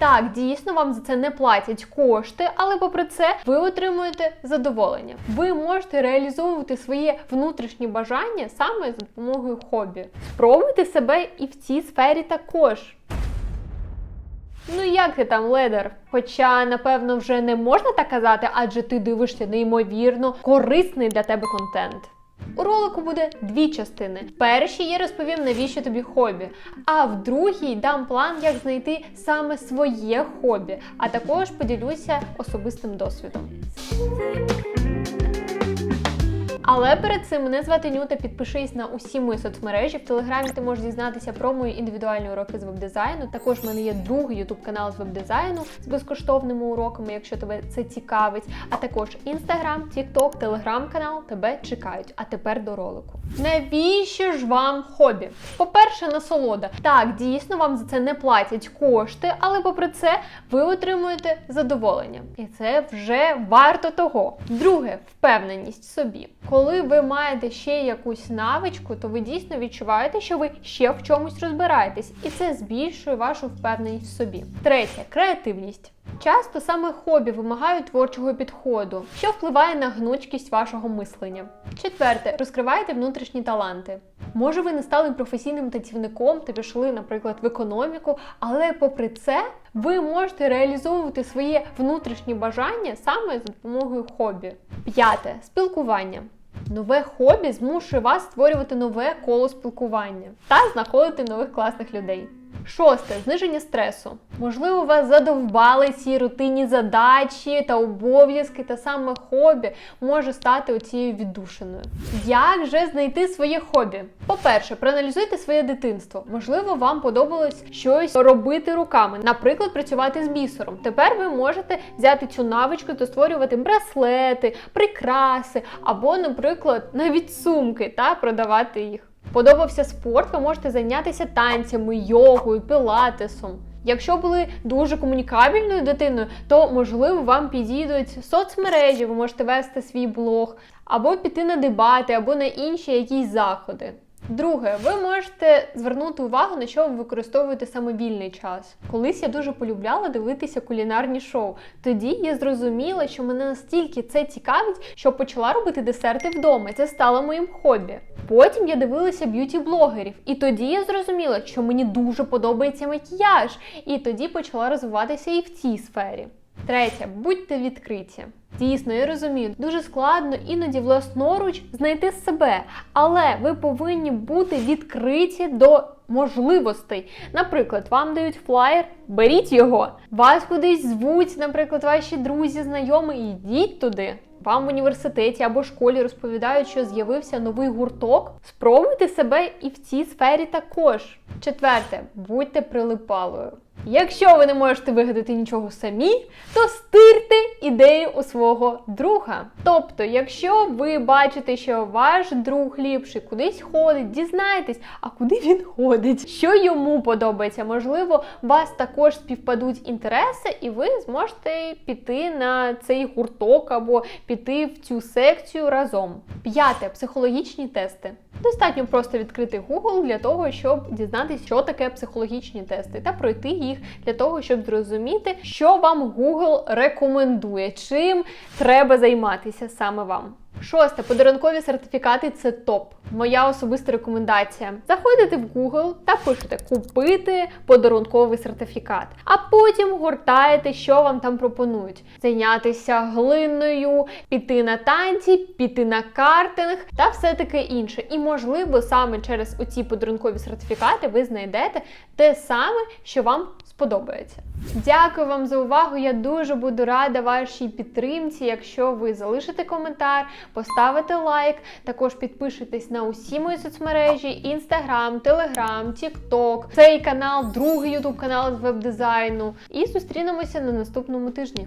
Так, дійсно, вам за це не платять кошти, але попри це ви отримуєте задоволення. Ви можете реалізовувати своє внутрішнє бажання саме за допомогою хобі. Спробуйте себе і в цій сфері також. Ну як ти там, ледер? Хоча, напевно, вже не можна так казати, адже ти дивишся неймовірно корисний для тебе контент. У ролику буде дві частини. В першій я розповім, навіщо тобі хобі, а в другій дам план, як знайти саме своє хобі, а також поділюся особистим досвідом. Але перед цим мене звати Нюта. Підпишись на усі мої соцмережі. В телеграмі ти можеш дізнатися про мої індивідуальні уроки з веб-дизайну. Також в мене є другий ютуб канал з веб-дизайну з безкоштовними уроками, якщо тебе це цікавить. А також інстаграм, тікток, телеграм-канал тебе чекають. А тепер до ролику. Навіщо ж вам хобі? По-перше, насолода. Так, дійсно, вам за це не платять кошти, але попри це ви отримуєте задоволення. І це вже варто того. Друге, впевненість собі. Коли ви маєте ще якусь навичку, то ви дійсно відчуваєте, що ви ще в чомусь розбираєтесь, і це збільшує вашу впевненість в собі. Третє креативність. Часто саме хобі вимагають творчого підходу, що впливає на гнучкість вашого мислення. Четверте, розкривайте внутрішні таланти. Може, ви не стали професійним танцівником та пішли, наприклад, в економіку, але попри це ви можете реалізовувати своє внутрішнє бажання саме за допомогою хобі. П'яте спілкування. Нове хобі змушує вас створювати нове коло спілкування та знаходити нових класних людей. Шосте зниження стресу. Можливо, вас задовбали ці рутинні задачі та обов'язки, та саме хобі може стати оцією віддушиною. Як же знайти своє хобі? По-перше, проаналізуйте своє дитинство. Можливо, вам подобалось щось робити руками, наприклад, працювати з бісером. Тепер ви можете взяти цю навичку та створювати браслети, прикраси або, наприклад, навіть сумки та продавати їх. Подобався спорт, ви можете зайнятися танцями, йогою, пілатесом. Якщо були дуже комунікабельною дитиною, то можливо вам підійдуть соцмережі, ви можете вести свій блог, або піти на дебати, або на інші якісь заходи. Друге, ви можете звернути увагу, на що ви використовуєте саме вільний час. Колись я дуже полюбляла дивитися кулінарні шоу. Тоді я зрозуміла, що мене настільки це цікавить, що почала робити десерти вдома. Це стало моїм хобі. Потім я дивилася б'юті-блогерів, і тоді я зрозуміла, що мені дуже подобається макіяж, і тоді почала розвиватися і в цій сфері. Третє, будьте відкриті. Дійсно, я розумію, дуже складно іноді власноруч знайти себе, але ви повинні бути відкриті до можливостей. Наприклад, вам дають флаєр, беріть його. Вас кудись звуть, наприклад, ваші друзі, знайомі, йдіть туди. Вам в університеті або школі розповідають, що з'явився новий гурток. Спробуйте себе і в цій сфері також. Четверте, будьте прилипалою. Якщо ви не можете вигадати нічого самі, то стирте ідею у свого друга. Тобто, якщо ви бачите, що ваш друг ліпший кудись ходить, дізнайтесь, а куди він ходить, що йому подобається. Можливо, вас також співпадуть інтереси, і ви зможете піти на цей гурток або піти в цю секцію разом. П'яте психологічні тести. Достатньо просто відкрити Google для того, щоб дізнатися, що таке психологічні тести, та пройти їх для того, щоб зрозуміти, що вам Google рекомендує, чим треба займатися саме вам. Шосте, подарункові сертифікати це топ. Моя особиста рекомендація. Заходите в Google та пишете купити подарунковий сертифікат, а потім гортаєте, що вам там пропонують: зайнятися глиною, піти на танці, піти на картинг та все таке інше. І можливо, саме через оці подарункові сертифікати ви знайдете те саме, що вам сподобається. Дякую вам за увагу. Я дуже буду рада вашій підтримці. Якщо ви залишите коментар, поставите лайк, також підпишитесь на усі мої соцмережі: Інстаграм, Телеграм, Тікток, цей канал, другий ютуб канал з веб-дизайну. І зустрінемося на наступному тижні.